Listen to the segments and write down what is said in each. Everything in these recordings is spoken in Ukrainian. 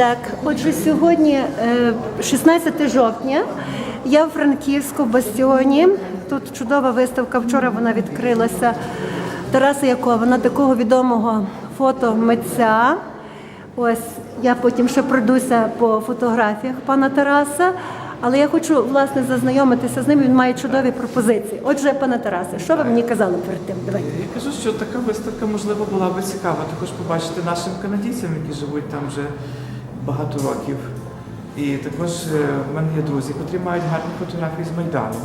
Так, отже, сьогодні е, 16 жовтня. Я в Франківську бастіоні. Тут чудова виставка. Вчора вона відкрилася Тараса Яковина, такого відомого фотомитця. Ось я потім ще пройдуся по фотографіях пана Тараса. Але я хочу власне зазнайомитися з ним. Він має чудові пропозиції. Отже, пане Тарасе, що ви мені казали перед тим? Давайте. Я кажу, що така виставка можливо була би цікава також побачити нашим канадійцям, які живуть там вже багато років. І також е, в мене є друзі, котрі мають гарні фотографії з Майдану.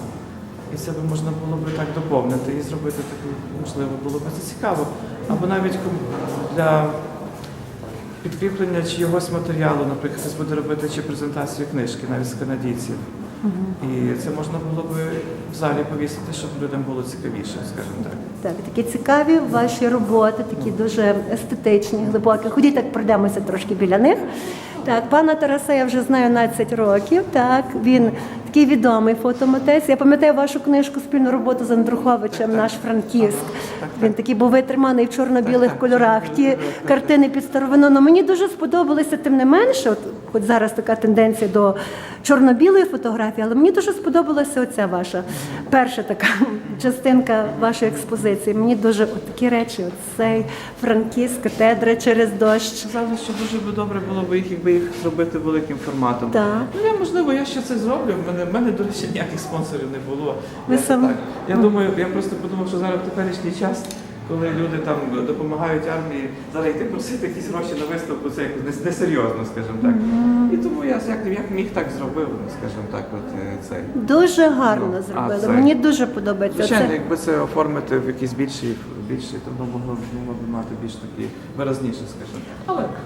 І це би можна було би так доповнити і зробити таку, можливо, було б це цікаво. Або навіть для підкріплення чогось матеріалу, наприклад, хтось буде робити чи презентацію книжки навіть з канадійців. І це можна було би в залі повісити, щоб людям було цікавіше, скажімо так. Так, такі цікаві ваші роботи, такі дуже естетичні, глибокі. Ходіть так пройдемося трошки біля них. Так, пана Тараса я вже знаю 11 років. Так, він такий відомий фотомитець. Я пам'ятаю вашу книжку спільну роботу з Андруховичем, наш Франківськ. Він такий був витриманий в чорно-білих кольорах. Ті картини під старовину. Ну, мені дуже сподобалося, тим не менше, от, хоч зараз така тенденція до чорно-білої фотографії, але мені дуже сподобалася оця ваша перша така частинка вашої експозиції. Мені дуже от такі речі, от цей франківськ, катедра через дощ. Сказали, що дуже би добре було б їх, якби їх зробити великим форматом. Так. Ну я можливо, я ще це зроблю. В мене, в мене до речі, ніяких спонсорів не було. Ви я, сам- так. я думаю, я просто подумав, що зараз в теперішній час, коли люди там допомагають армії, зараз йти просити якісь гроші на виставку, це якось несерйозно, скажімо так. І тому я як, як міг так зробив, скажімо так, от е, цей. Дуже гарно Ну, зробили. це- Мені дуже подобається. Звичайно, Це якби це оформити в якийсь більший, більший, то воно могло, могло б мати більш такі виразніше, скажімо. Але поки що.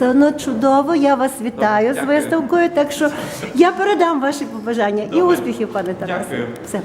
Все одно чудово. Я вас вітаю Добре, з виставкою. Так що я передам ваші побажання і успіхів, пане Тарасе. Все.